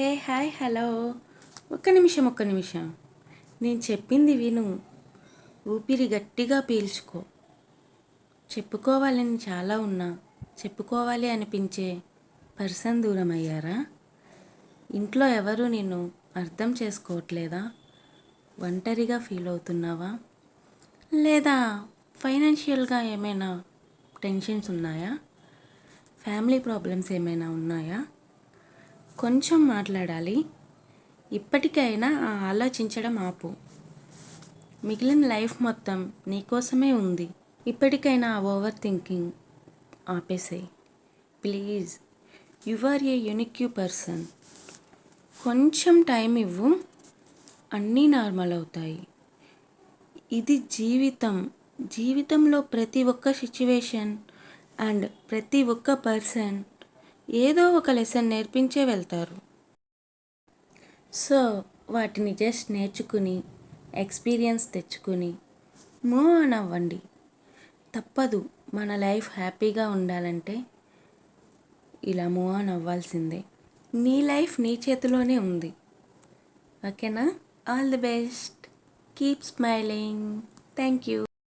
Hey hi hello. ఒక్క నిమిషం ఒక్క నిమిషం. నేను చెప్పింది విను. ఊపిరి గట్టిగా పీల్చుకో. చెప్పుకోవాలని చాలా ఉన్నా. చెప్పుకోవాలి అనిపించే పర్సన్ దూరం అయ్యారా ఇంట్లో ఎవరు నిన్ను అర్థం చేసుకోవట్లేదా? ఒంటరిగా ఫీల్ అవుతున్నావా? లేదా ఫైనాన్షియల్గా ఏమైనా టెన్షన్స్ ఉన్నాయా? ఫ్యామిలీ ప్రాబ్లమ్స్ ఏమైనా ఉన్నాయా? కొంచెం మాట్లాడాలి. ఇప్పటికైనా ఆ ఆలోచించడం ఆపు. మిగిలిన లైఫ్ మొత్తం నీకోసమే ఉంది. ఇప్పటికైనా ఆ over thinking ఆపేసేయి. Please you are a unique person. కొంచెం టైం ఇవ్వు అన్నీ నార్మల్ అవుతాయి. ఇది జీవితం. జీవితంలో ప్రతి ఒక్క సిచ్యువేషన్ అండ్ ప్రతి ఒక్క పర్సన్ ఏదో ఒక లెసన్ నేర్పించే వెళ్తారు. సో వాటిని జస్ట్ నేర్చుకుని ఎక్స్పీరియన్స్ తెచ్చుకుని మూవ్ ఆన్ అవ్వండి తప్పదు మన లైఫ్ హ్యాపీగా ఉండాలంటే ఇలా మూవ్ ఆన్ అవ్వాల్సిందే నీ లైఫ్ నీ చేతిలోనే ఉంది. ఓకేనా? All the best. Keep smiling. Thank you